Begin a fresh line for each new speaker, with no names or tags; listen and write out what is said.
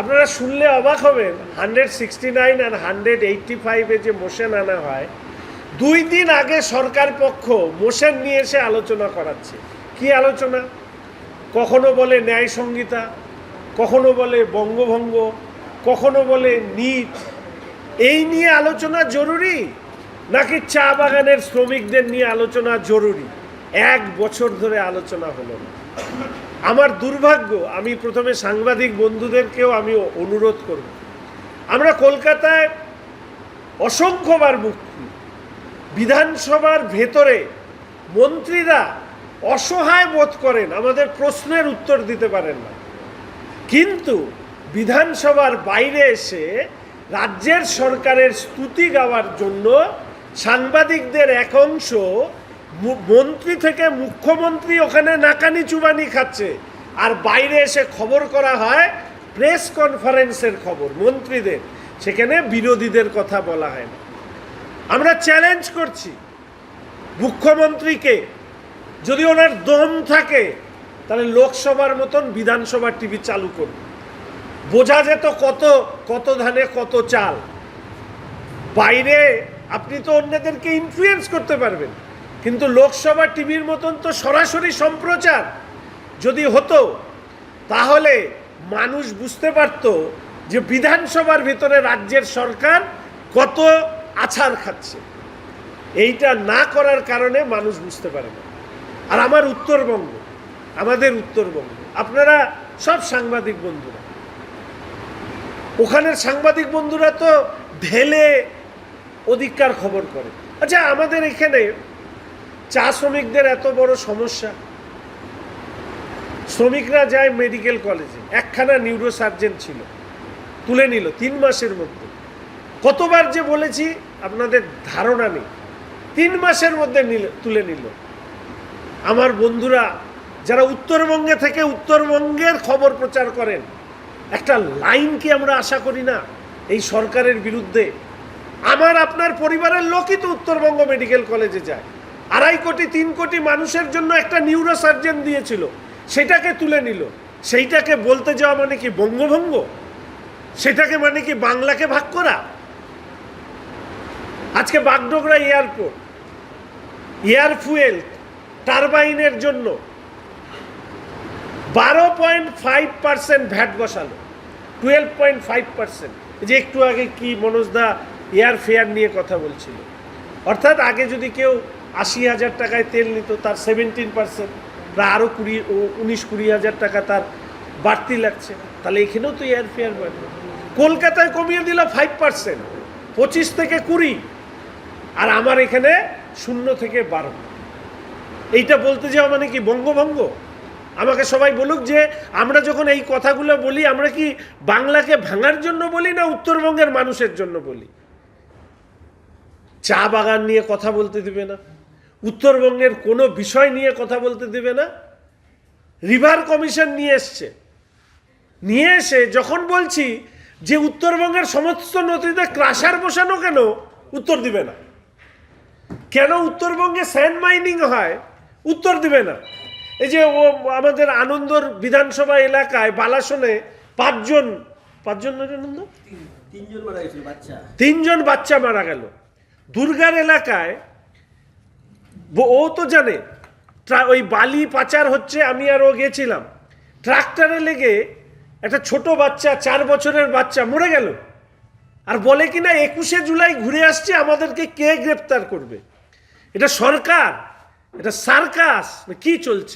আপনারা শুনলে অবাক হবেন। হান্ড্রেড সিক্সটি নাইন আর হান্ড্রেড এইটটি ফাইভে যে মোশন আনা হয়, দুই দিন আগে সরকার পক্ষ মোশন নিয়ে এসে আলোচনা করাচ্ছে। কি আলোচনা? কখনো বলে ন্যায় সংহিতা কখনো বলে বঙ্গভঙ্গ, কখনো বলে নিট এই নিয়ে আলোচনা জরুরি? নাকি চা বাগানের শ্রমিকদের নিয়ে আলোচনা জরুরি? এক বছর ধরে আলোচনা হলো না। আমার দুর্ভাগ্য, আমি প্রথমে সাংবাদিক বন্ধুদেরকেও আমি অনুরোধ করব। আমরা কলকাতায় অসংখ্যবার মুক্তি বিধানসভার ভেতরে মন্ত্রীরা অসহায় বোধ করেন, আমাদের প্রশ্নের উত্তর দিতে পারেন না। কিন্তু বিধানসভার বাইরে এসে রাজ্যের সরকারের স্তুতি গাওয়ার জন্য সাংবাদিকদের এক অংশ মন্ত্রী থেকে মুখ্যমন্ত্রী ওখানে নাকানি চুবানি খাচ্ছে। আর বাইরে এসে খবর করা হয়, প্রেস কনফারেন্সের খবর, মন্ত্রীদের। সেখানে বিরোধীদের কথা বলা হয় না। আমরা চ্যালেঞ্জ করছি মুখ্যমন্ত্রীকে। যদি ওনার দম থাকে, তাহলে লোকসভার মতন বিধানসভার টিভি চালু করুন। বোঝা যেত কত কত ধানে কত চাল। বাইরে আপনি তো অন্যদেরকে ইনফ্লুয়েন্স করতে পারবেন। কিন্তু লোকসভা টিভির মতন তো সরাসরি সম্প্রচার যদি হতো, তাহলে মানুষ বুঝতে পারত যে বিধানসভার ভিতরে রাজ্যের সরকার কত আছার খাচ্ছে। এইটা না করার কারণে মানুষ বুঝতে পারে না। আর আমার উত্তরবঙ্গ, আমাদের উত্তরবঙ্গ, আপনারা সব সাংবাদিক বন্ধুরা। ওখানের সাংবাদিক বন্ধুরা তো ঢেলে অধিকার খবর করে। আচ্ছা আমাদের এখানে চা শ্রমিকদের এত বড় সমস্যা। শ্রমিকরা যায় মেডিকেল কলেজে, একখানা নিউরো সার্জন ছিল, তুলে নিল তিন মাসের মধ্যে। কতবার যে বলেছি, আপনাদের ধারণা নেই। তিন মাসের মধ্যে নিল, তুলে নিল। আমার বন্ধুরা, যারা উত্তরবঙ্গে থেকে উত্তরবঙ্গের খবর প্রচার করেন, একটা লাইন কি আমরা আশা করি না এই সরকারের বিরুদ্ধে? আমার, আপনার পরিবারের লোকই তো উত্তরবঙ্গ মেডিকেল কলেজে যায়। আড়াই কোটি, তিন কোটি মানুষের জন্য একটা নিউরো সার্জন দিয়েছিল। সেটাকে তুলে নিল। সেইটাকে বলতে যাওয়া মানে কি বঙ্গভঙ্গ? সেটাকে মানে কি বাংলাকে ভাগ করা? আজকে বাগডোগরা এয়ারপোর্ট, এয়ার ফুয়েল, টারবাইনের জন্য বারো point five percent VAT বসালো। Twelve point five percent. যে একটু আগে কি মনোজদা এয়ার ফেয়ার নিয়ে কথা বলছিল। অর্থাৎ আগে যদি কেউ আশি হাজার টাকায় তেল নিত, তার সেভেন্টিন পার্সেন্ট প্রায় আরও কুড়ি, ও উনিশ কুড়ি হাজার টাকা তার বাড়তি লাগছে। তাহলে এখানেও তো এয়ার ফেয়ার বাড়বে কলকাতায় কমিয়ে দিল ফাইভ পার্সেন্ট পঁচিশ থেকে কুড়ি, আর আমার এখানে শূন্য থেকে বারো। এইটা বলতে যাওয়া মানে কি বঙ্গভঙ্গ? আমাকে সবাই বলুক যে আমরা যখন এই কথাগুলো বলি, আমরা কি বাংলাকে ভাঙার জন্য বলি না উত্তরবঙ্গের মানুষের জন্য বলি? চা বাগান নিয়ে কথা বলতে দিবে না। উত্তরবঙ্গের কোনো বিষয় নিয়ে কথা বলতে দেবে না। রিভার কমিশন নিয়ে এসছে। নিয়ে এসে যখন বলছি যে উত্তরবঙ্গের সমস্ত নদীতে ক্রাশার বসানো কেন উত্তর দিবে না। কেন উত্তরবঙ্গে স্যান্ড মাইনিং হয় উত্তর দিবে না। এই যে ও আমাদের আনন্দর বিধানসভা এলাকায় বালাসনে পাঁচজন পাঁচজন আনন্দ?
তিনজন মারা গেছিল বাচ্চা।
তিনজন বাচ্চা মারা গেল। দুর্গার এলাকায় ও তো জানে। ওই বালি পাচার হচ্ছে, আমি আর ও গেছিলাম ট্রাক্টরে লেগে একটা ছোট বাচ্চা, চার বছরের বাচ্চা মরে গেল। আর বলে কি না, একুশে জুলাই ঘুরে আসছে, আমাদেরকে কে গ্রেপ্তার করবে? এটা সরকার? এটা সার্কাস? কি চলছে?